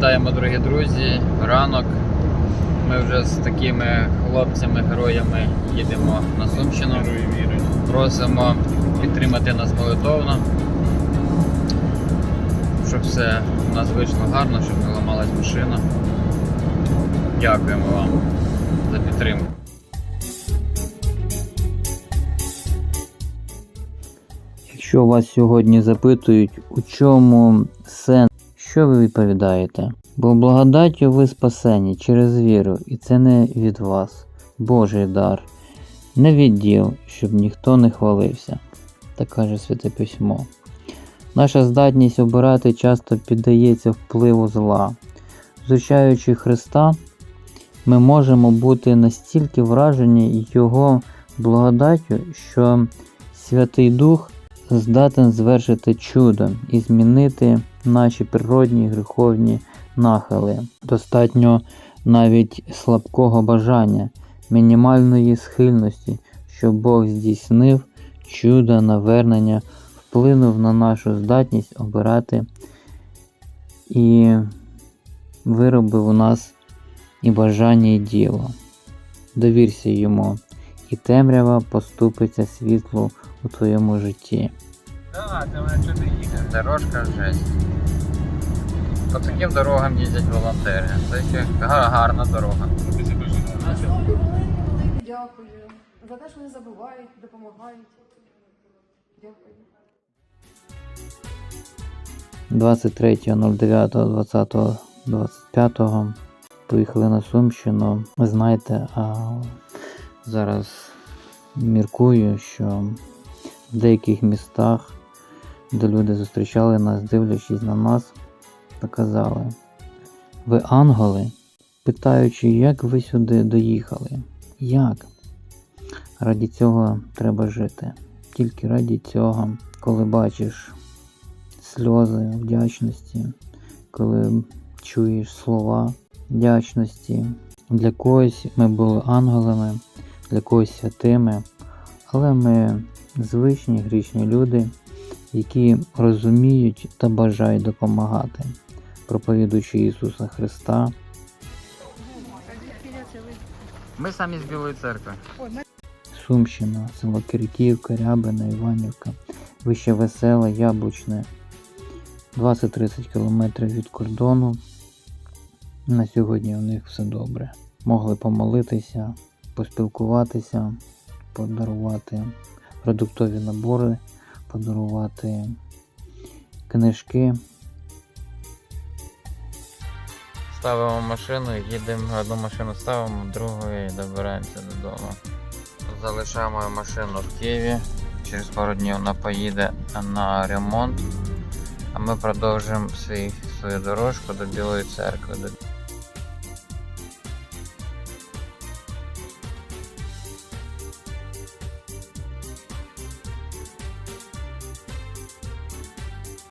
Вітаємо, дорогі друзі. Ранок. Ми вже з такими хлопцями-героями їдемо на Сумщину. Просимо підтримати нас молитовно, щоб все у нас вийшло гарно, щоб не ламалась машина. Дякуємо вам за підтримку. Якщо вас сьогодні запитують, у чому сенс, що ви відповідаєте? Бо благодаттю ви спасені через віру, і це не від вас, Божий дар, не від діл, щоб ніхто не хвалився, так каже Святе Письмо. Наша здатність обирати часто піддається впливу зла. Зустрічаючи Христа, ми можемо бути настільки вражені Його благодаттю, що Святий Дух здатен звершити чудо і змінити наші природні гріховні нахили. Достатньо навіть слабкого бажання, мінімальної схильності, щоб Бог здійснив чудо навернення, вплинув на нашу здатність обирати і виробив у нас і бажання, і діло. Довірся йому, і темрява поступиться світлу у твоєму житті. Так, ти мене чуди їде. Дорожка жесть. По таким дорогам їздять волонтери. Це ще га- гарна дорога. Дякую. За те, що не забувають, допомагають. Дякую. 23.09.2025 поїхали на Сумщину. Ви знаєте, а зараз міркую, що в деяких містах, де люди зустрічали нас, дивлячись на нас, та казали: Ви ангели? Питаючи, як ви сюди доїхали? Як? Раді цього треба жити. Тільки раді цього, коли бачиш сльози вдячності, коли чуєш слова вдячності. Для когось ми були ангелами, для когось святими, але ми звичні грішні люди, які розуміють та бажають допомагати, проповідуючи Ісуса Христа. Ми самі з Білої церкви. Сумщина, село Кириківка, Рябина, Іванівка, Вище Веселе, Яблучне. 20-30 км від кордону. На сьогодні у них все добре. Могли помолитися, поспілкуватися, подарувати продуктові набори, подарувати книжки. Ставимо машину, їдемо, одну машину ставимо, другу і добираємося додому. Залишаємо машину в Києві. Через пару днів вона поїде на ремонт. А ми продовжимо свій, свою дорожку до Білої церкви.